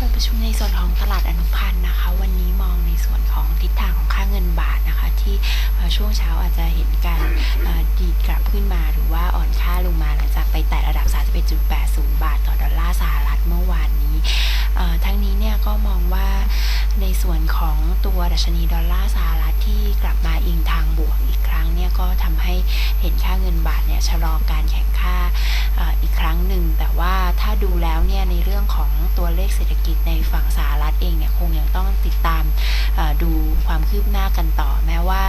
การประชุมในส่วนของตลาดอนุพันธ์นะคะ วันนี้มองในส่วนของทิศทางของค่าเงินบาทนะคะ ที่ช่วงเช้าอาจจะเห็นการดีดกลับขึ้นมาหรือว่าอ่อนค่าลงมาหลังจากไปแตะระดับ 31.80 บาทต่อดอลลาร์สหรัฐเมื่อวานนี้ทั้งนี้เนี่ยก็มองว่าในส่วนของตัวดัชนีดอลลาร์สหรัฐที่กลับมาอิงทางบวกอีกครั้งเนี่ยก็ทำให้เห็นค่าเงินบาทเนี่ยชะลอการแข่งค่าอีกครั้งหนึ่งแต่ว่าถ้าดูแล้วเนี่ยในเรื่อง ตัวเลขเศรษฐกิจในฝั่งสหรัฐเองเนี่ยคงยังต้องติดตามดูความคืบหน้ากันต่อ แม้ว่า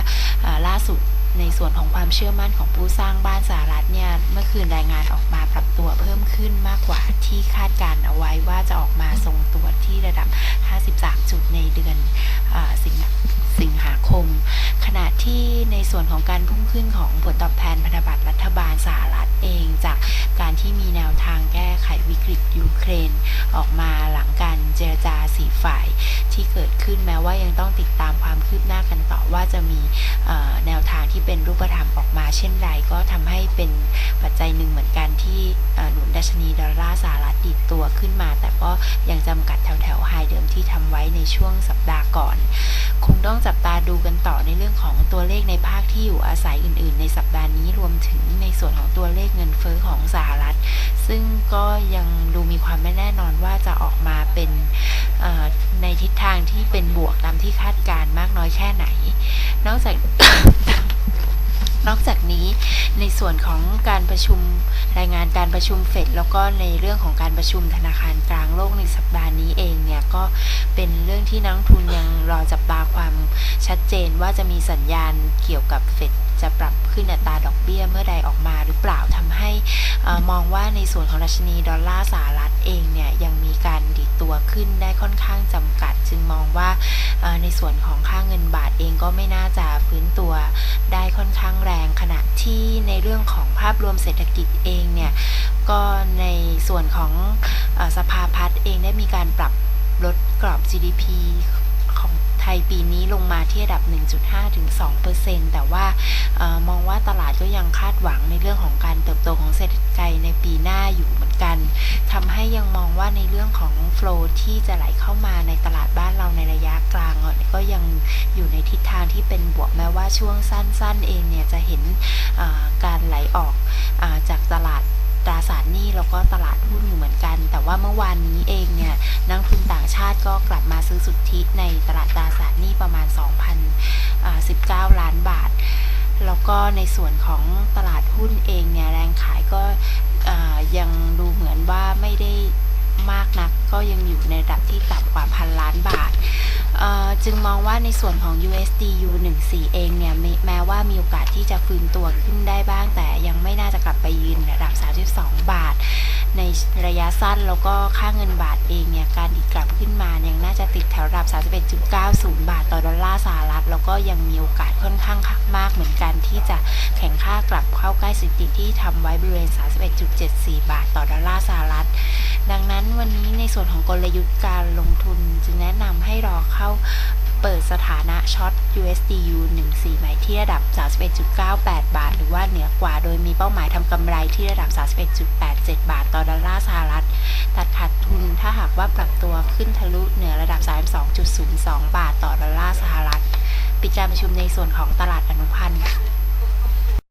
ล่าสุดในส่วนของความเชื่อมั่นของผู้สร้างบ้านสหรัฐเนี่ยเมื่อคืนรายงานออกมาปรับตัวเพิ่มขึ้นมากกว่าที่คาดการเอาไว้ว่าจะออกมาทรงตัวที่ระดับ ส่วนของการพุ่งขึ้นของผลตอบแทนพันธบัตรรัฐบาลสหรัฐเองจากการที่มีแนวทางแก้ไขวิกฤตยูเครน ออกมาหลังการเจรจาสีฝ่ายที่เกิดขึ้นแม้ว่ายังต้องติดตามความคืบหน้ากันต่อว่าจะมีแนวทางที่เป็นรูปธรรมออกมาเช่นไรก็ทำให้เป็นปัจจัยหนึ่งเหมือนกันที่หนุนดัชนีดอลลาร์สหรัฐดีดตัวขึ้นมา แต่ก็ยังจำกัดแถวแถวไฮเดิมที่ทำไว้ในช่วงสัปดาห์ก่อน คงต้องจับตาดูกันต่อ ขในภาคที่อยู่อาศัยอื่น ๆ ในสัปดาห์นี้รวมถึงในส่วนของตัวเลขเงินเฟ้อของสหรัฐ ซึ่งก็ยังดูมีความไม่แน่นอนว่าจะออกมาเป็นในทิศทางที่เป็นบวกตามที่คาดการมากน้อยแค่ไหน นอกจากนอกจากนี้ในส่วนของการประชุมรายงานการประชุมเฟดแล้วก็ในเรื่องของการประชุมธนาคารกลางโลกในสัปดาห์นี้เองเนี่ยก็เป็นเรื่องที่นักทุนยังรอจับตาความ ชัดเจนว่าจะมีสัญญาณเกี่ยวกับเฟดจะปรับขึ้นอัตราดอกเบี้ยเมื่อใดออกมาหรือเปล่าทำให้อมองว่าในส่วนของดัชนีดอลลาร์สหรัฐเองเนี่ยยังมีการดีดตัวขึ้นได้ค่อนข้างจำกัด จึงมองว่าในส่วนของค่าเงินบาทเองก็ไม่น่าจะฟื้นตัวได้ค่อนข้างแรงขณะที่ในเรื่องของภาพรวมเศรษฐกิจเองเนี่ยก็ในส่วนของอสภาพัฒน์เองได้มีการปรับลดกรอบ GDP ยปีนี้ลงมาที่ระดับ 1.5ถึง2%แต่ว่ามองว่าตลาดก็ยังคาดหวังในเรื่องของการเติบโตของเศรษฐกิจในปีหน้าอยู่เหมือนกันทำให้ยังมองว่าในเรื่องของโฟลที่จะไหลเข้ามาในตลาดบ้านเราในระยะกลางก็ยังอยู่ในทิศทางที่เป็นบวกแม้ว่าช่วงสั้น ๆ เองเนี่ยจะเห็นการไหลออกอจากตลาดตราสารหนี้แล้วก็ตลาดหุ้นอยู่เหมือนกัน แต่ว่าเมื่อวานนี้เองเนี่ยนักลงทุนต่างชาติก็กลับมาซื้อสุทธิใน 2,019 ล้านบาท แล้วก็ในส่วนของตลาดหุ้นเองเนี่ยแรงขายก็ยังดูเหมือนว่าไม่ได้มากนัก ก็ยังอยู่ในระดับที่ต่ำกว่าพันล้านบาทจึงมองว่าในส่วนของ USD U14 เองเนี่ยแม้แม้ว่ามีโอกาสที่จะฟื้นตัวขึ้นได้บ้างแต่ยังไม่น่าจะกลับไปยืนระดับ 32 บาท ในระยะสั้นแล้วก็ค่าเงินบาทเองเนี่ยการดีกลับขึ้นมายังน่าจะติดแถวระดับ 31.90 บาทต่อดอลลาร์สหรัฐ แล้วก็ยังมีโอกาสค่อนข้างมากเหมือนกันที่จะแข่งค่ากลับเข้าใกล้สถิติที่ทำไว้บริเวณ 31.74 บาทต่อดอลลาร์สหรัฐ ดังนั้นวันนี้ในส่วนของกลยุทธ์การลงทุนจึงแนะนำให้รอเข้า เปิดสถานะช็อต USDU 14ใหม่ที่ระดับ 31.98 บาท หรือว่าเหนือกว่า โดยมีเป้าหมายทำกำไรที่ระดับ 31.87 บาท ต่อดอลลาร์สหรัฐ ตัดขาดทุนถ้าหากว่าปรับตัวขึ้นทะลุเหนือระดับ 32.02 บาท ต่อดอลลาร์สหรัฐ ปิดการประชุมในส่วนของตลาดอนุพันธ์